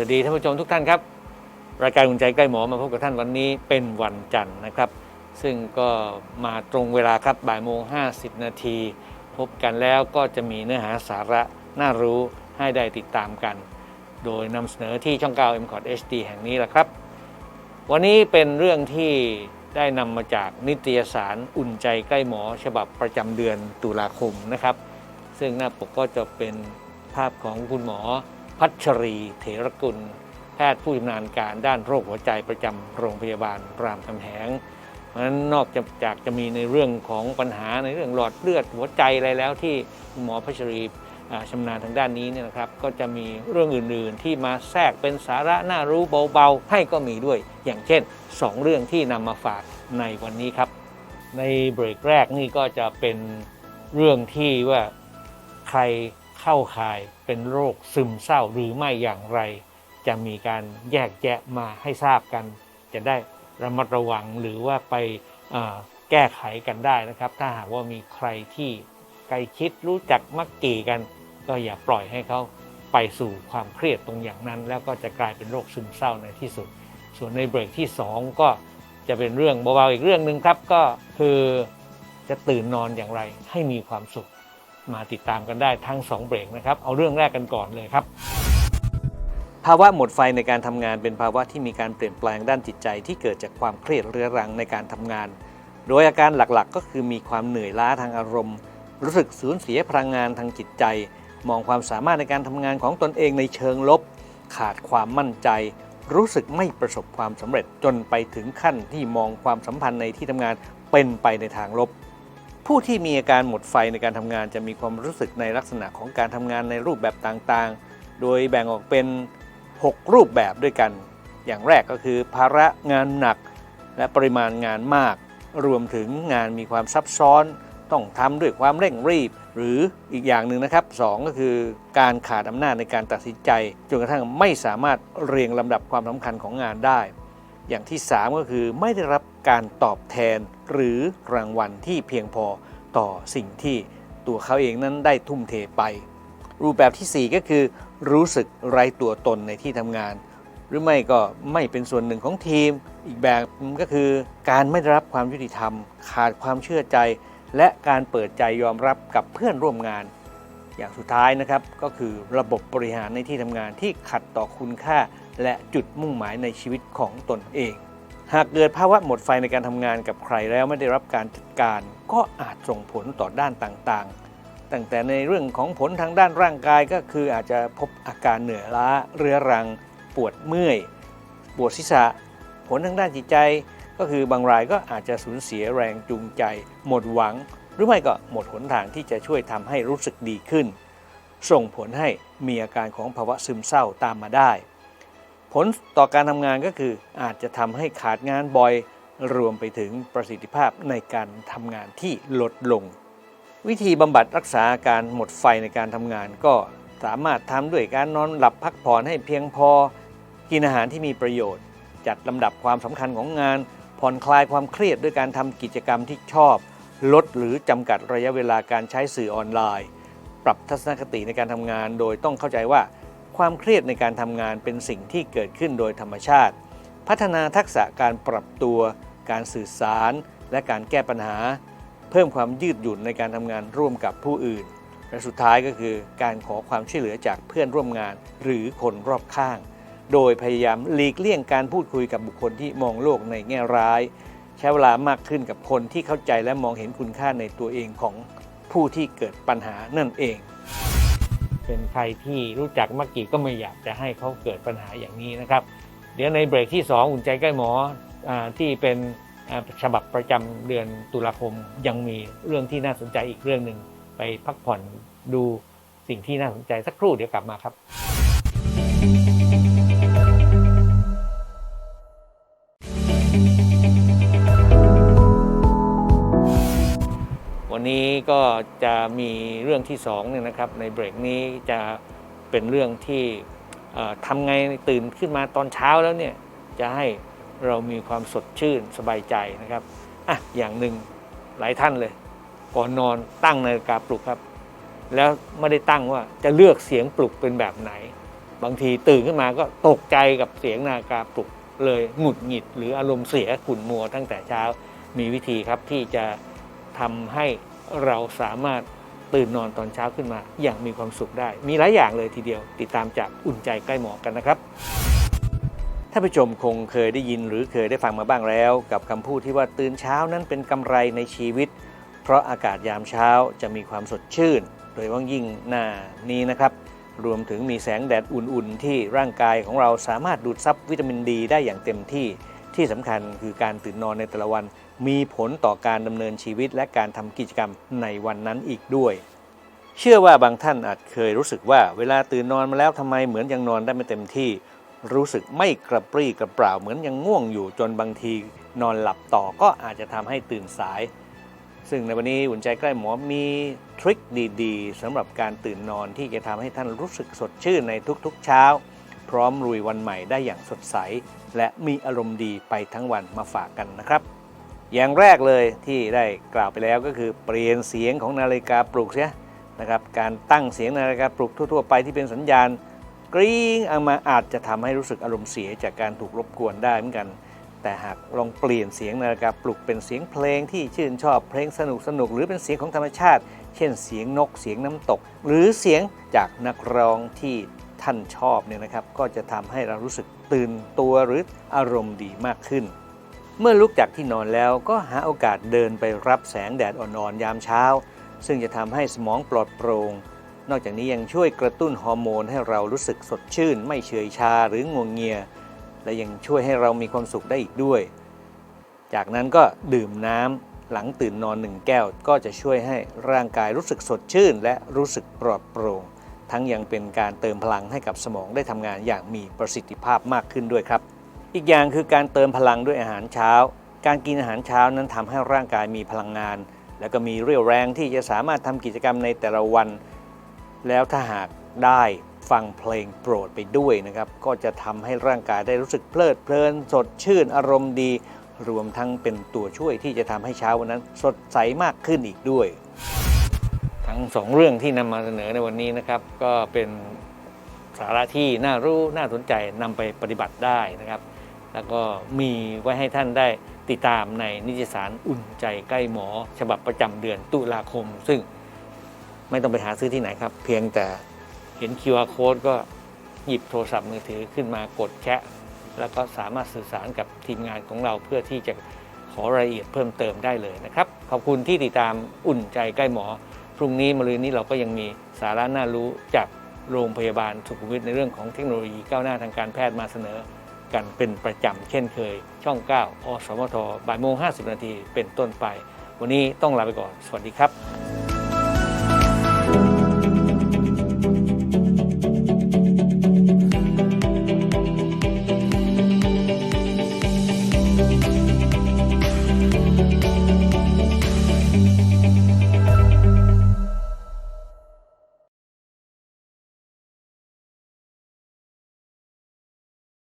วัสดีท่านผู้ชมทุกท่านครับ รายการอุ่นใจใกล้หมอมาพบกับท่านวันนี้เป็นวันจันทร์นะครับ ซึ่งก็มาตรงเวลาครับบ่ายโมง50 นาที พบกันแล้วก็จะมีเนื้อหาสาระน่ารู้ให้ได้ติดตามกัน โดยนำเสนอที่ช่อง9 m c o t HD แห่งนี้แหละครับ วันนี้เป็นเรื่องที่ได้นำมาจากนิตยสารอุ่นใจใกล้หมอ ฉบับประจำเดือนตุลาคมนะครับ ซึ่งหน้าปกก็จะเป็นภาพของคุณหมอ พัชรีเถรกุล แพทย์ผู้ชำนาญการด้านโรคหัวใจประจำโรงพยาบาลรามคำแหงเพราะฉะนั้นนอกจากจะมีในเรื่องของปัญหาในเรื่องหลอดเลือดหัวใจอะไรแล้วที่หมอพัชรีชำนาญทางด้านนี้เนี่ยนะครับ ก็จะมีเรื่องอื่นๆ ที่มาแทรกเป็นสาระน่ารู้เบาๆ ให้ก็มีด้วย อย่างเช่น 2 เรื่องที่นำมาฝากในวันนี้ครับ ในเบรกแรกนี่ก็จะเป็นเรื่องที่ว่าใคร เข้าข่ายเป็นโรคซึมเศร้าหรือไม่อย่างไร จะมีการแยกแยะมาให้ทราบกัน จะได้ระมัดระวังหรือว่าไปแก้ไขกันได้นะครับ ถ้าหากว่ามีใครที่ใกล้ชิดรู้จักมักกี่กัน ก็อย่าปล่อยให้เขาไปสู่ความเครียดตรงอย่างนั้น แล้วก็จะกลายเป็นโรคซึมเศร้าในที่สุด ส่วนในเบรกที่ 2 ก็จะเป็นเรื่องเบาๆอีกเรื่องหนึ่งครับก็คือจะตื่นนอนอย่างไรให้มีความสุข มาติดตามกันได้ทั้ง 2 เบรกนะครับ เอาเรื่องแรกกันก่อนเลยครับ ภาวะหมดไฟในการทำงานเป็นภาวะที่มีการเปลี่ยนแปลงด้านจิตใจที่เกิดจากความเครียดเรื้อรังในการทำงาน โดยอาการหลักๆ ก็คือมีความเหนื่อยล้าทางอารมณ์ รู้สึกสูญเสียพลังงานทางจิตใจ มองความสามารถในการทำงานของตนเองในเชิงลบ ขาดความมั่นใจ รู้สึกไม่ประสบความสำเร็จจนไปถึงขั้นที่มองความสัมพันธ์ในที่ทำงานเป็นไปในทางลบ ผู้ที่มีอาการหมดไฟในการทำงานจะมีความรู้สึกในลักษณะของการทำงานในรูปแบบต่างๆ โดยแบ่งออกเป็น 6 รูปแบบด้วยกัน อย่างแรกก็คือ ภาระงานหนัก และปริมาณงานมาก รวมถึงงานมีความซับซ้อน ต้องทำด้วยความเร่งรีบ หรืออีกอย่างหนึ่งนะครับสองก็คือการขาดอำนาจในการตัดสินใจ จนกระทั่งไม่สามารถเรียงลำดับความสำคัญของงานได้ อย่างที่ 3 ก็คือไม่ได้รับการตอบแทนหรือรางวัลที่เพียงพอต่อสิ่งที่ตัวเขาเองนั้นได้ทุ่มเทไป รูปแบบทีสี่ 4 ก็คือ รู้สึกไร้ตัวตนในที่ทำงาน หรือไม่ก็ไม่เป็นส่วนหนึ่งของทีม อีกแบบก็คือการไม่ได้รับความยุติธรรม ขาดความเชื่อใจ และการเปิดใจยอมรับกับเพื่อนร่วมงาน อย่างสุดท้ายนะครับก็คือระบบบริหารในที่ทำงานที่ขัดต่อคุณค่า และจุดมุ่งหมายในชีวิตของตนเอง หากเกิดภาวะหมดไฟในการทำงานกับใครแล้วไม่ได้รับการจัดการ ก็อาจส่งผลต่อด้านต่างๆ ตั้งแต่ในเรื่องของผลทางด้านร่างกายก็คืออาจจะพบอาการเหนื่อยล้า เรื้อรัง ปวดเมื่อย ปวดศีรษะ ผลทางด้านจิตใจ ก็คือบางรายก็อาจจะสูญเสียแรงจูงใจ หมดหวัง หรือไม่ก็หมดหนทางที่จะช่วยทำให้รู้สึกดีขึ้น ส่งผลให้มีอาการของภาวะซึมเศร้าตามมาได้ ผลต่อการทำงานก็คืออาจจะทำให้ขาดงานบ่อยรวมไปถึงประสิทธิภาพในการทำงานที่ลดลง วิธีบำบัดรักษาอาการหมดไฟในการทำงานก็สามารถทำด้วยการนอนหลับพักผ่อนให้เพียงพอ กินอาหารที่มีประโยชน์ จัดลำดับความสำคัญของงาน ผ่อนคลายความเครียดด้วยการทำกิจกรรมที่ชอบ ลดหรือจำกัดระยะเวลาการใช้สื่อออนไลน์ ปรับทัศนคติในการทำงาน โดยต้องเข้าใจว่า ความเครียดในการทำงานเป็นสิ่งที่เกิดขึ้นโดยธรรมชาติ พัฒนาทักษะการปรับตัว การสื่อสาร และการแก้ปัญหา เพิ่มความยืดหยุ่นในการทำงานร่วมกับผู้อื่น และสุดท้ายก็คือการขอความช่วยเหลือจากเพื่อนร่วมงาน หรือคนรอบข้าง โดยพยายามหลีกเลี่ยงการพูดคุยกับบุคคลที่มองโลกในแง่ร้าย ใช้เวลามากขึ้นกับคนที่เข้าใจและมองเห็นคุณค่าในตัวเองของผู้ที่เกิดปัญหานั่นเอง เป็นใครที่รู้จักมักกี้ก็ไม่อยากจะให้เขาเกิดปัญหาอย่างนี้นะครับ เดี๋ยวในเบรกที่ 2 อุ่นใจใกล้หมออที่เป็นฉบับประจำเดือนตุลาคมยังมีเรื่องที่น่าสนใจอีกเรื่องหนึ่งไปพักผ่อนดูสิ่งที่น่าสนใจสักครู่เดี๋ยวกลับมาครับ ก็จะมีเรื่องที่สองเนี่ยนะครับในเบรกนี้จะเป็นเรื่องที่ทำไงตื่นขึ้นมาตอนเช้าแล้วเนี่ยจะให้เรามีความสดชื่นสบายใจนะครับอะอย่างหนึ่งหลายท่านเลย ก่อนนอนตั้งนาฬิกาปลุกครับ แล้วไม่ได้ตั้งว่าจะเลือกเสียงปลุกเป็นแบบไหน บางทีตื่นขึ้นมาก็ตกใจกับเสียงนาฬิกาปลุกเลยหงุดหงิด หรืออารมณ์เสียขุ่นมัวตั้งแต่เช้ามีวิธีครับที่จะทำให้ เราสามารถตื่นนอนตอนเช้าขึ้นมา อย่างมีความสุขได้ มีหลายอย่างเลยทีเดียว ติดตามจากอุ่นใจใกล้หมอกันนะครับท่านผู้ชมคงเคยได้ยินหรือเคยได้ฟังมาบ้างแล้ว กับคำพูดที่ว่าตื่นเช้านั้นเป็นกำไรในชีวิต เพราะอากาศยามเช้าจะมีความสดชื่น โดยว่ายิ่งหน้านี้นะครับ รวมถึงมีแสงแดดอุ่นๆ ที่ร่างกายของเราสามารถดูดซับวิตามินดีได้อย่างเต็มที่ที่สำคัญคือการตื่นนอนในแต่ละวัน มีผลต่อการดำเนินชีวิตและการทำกิจกรรมในวันนั้นอีกด้วย เชื่อว่าบางท่านอาจเคยรู้สึกว่าเวลาตื่นนอนมาแล้วทำไมเหมือนยังนอนได้ไม่เต็มที่ รู้สึกไม่กระปรี้กระเปร่าเหมือนยังง่วงอยู่จนบางทีนอนหลับต่อก็อาจจะทำให้ตื่นสาย ซึ่งในวันนี้อุ่นใจใกล้หมอมีทริคดีๆสำหรับการตื่นนอนที่จะทำให้ท่านรู้สึกสดชื่นในทุกๆ เช้า พร้อมรุยวันใหม่ได้อย่างสดใส และมีอารมณ์ดีไปทั้งวันมาฝากกันนะครับ อย่างแรกเลยที่ได้กล่าวไปแล้วก็คือเปลี่ยนเสียงของนาฬิกาปลุกเสียนะครับการตั้งเสียงนาฬิกาปลุกทั่วๆไปที่เป็นสัญญาณ กริ๊งเอามาอาจจะทำให้รู้สึกอารมณ์เสียจากการถูกรบกวนได้เหมือนกัน แต่หากลองเปลี่ยนเสียงนาฬิกาปลุกเป็นเสียงเพลงที่ชื่นชอบเพลงสนุกสนุกหรือเป็นเสียงของธรรมชาติ เช่น เสียงนกเสียงน้ำตก หรือเสียงจากนักร้องที่ท่านชอบเนี่ยนะครับก็จะทำให้เรารู้สึกตื่นตัวหรืออารมณ์ดีมากขึ้น เมื่อลุกจากที่นอนแล้วก็หาโอกาสเดินไปรับแสงแดดอ่อนๆยามเช้า ซึ่งจะทำให้สมองปลอดโปร่งนอกจากนี้ยังช่วยกระตุ้นฮอร์โมนให้เรารู้สึกสดชื่น ไม่เฉยชาหรืองวงเงีย และยังช่วยให้เรามีความสุขได้อีกด้วย จากนั้นก็ดื่มน้ำหลังตื่นนอนหนึ่งแก้ว ก็จะช่วยให้ร่างกายรู้สึกสดชื่น และรู้สึกปลอดโปร่งทั้งยังเป็นการเติมพลังให้กับสมองได้ทำงานอย่างมีประสิทธิภาพมากขึ้นด้วยครับ อีกอย่างคือการเติมพลังด้วยอาหารเช้า การกินอาหารเช้านั้นทำให้ร่างกายมีพลังงาน และก็มีเรี่ยวแรงที่จะสามารถทำกิจกรรมในแต่ละวัน แล้วถ้าหากได้ฟังเพลงโปรดไปด้วยนะครับ ก็จะทำให้ร่างกายได้รู้สึกเพลิดเพลิน สดชื่นอารมณ์ดี รวมทั้งเป็นตัวช่วยที่จะทำให้เช้าวันนั้น สดใสมากขึ้นอีกด้วย ทั้งสองเรื่องที่นำมาเสนอในวันนี้นะครับ ก็เป็นสาระที่น่ารู้น่าสนใจนำไปปฏิบัติได้นะครับ แล้วก็มีไว้ให้ท่านได้ติดตามในนิตยสารอุ่นใจใกล้หมอ ฉบับประจำเดือนตุลาคม ซึ่งไม่ต้องไปหาซื้อที่ไหนครับ เพียงแต่เห็น QR code ก็หยิบโทรศัพท์มือถือขึ้นมากดแชะ แล้วก็สามารถสื่อสารกับทีมงานของเราเพื่อที่จะขอรายละเอียดเพิ่มเติมได้เลยนะครับ ขอบคุณที่ติดตามอุ่นใจใกล้หมอ พรุ่งนี้มะรืนนี้เราก็ยังมีสาระน่ารู้จากโรงพยาบาลสุขุมวิทในเรื่องของเทคโนโลยีก้าวหน้าทางการแพทย์มาเสนอ กันเป็นประจำเช่นเคย ช่อง 9 อสมทบ่ายโมง50 นาทีเป็นต้นไป วันนี้ต้องลาไปก่อน สวัสดีครับ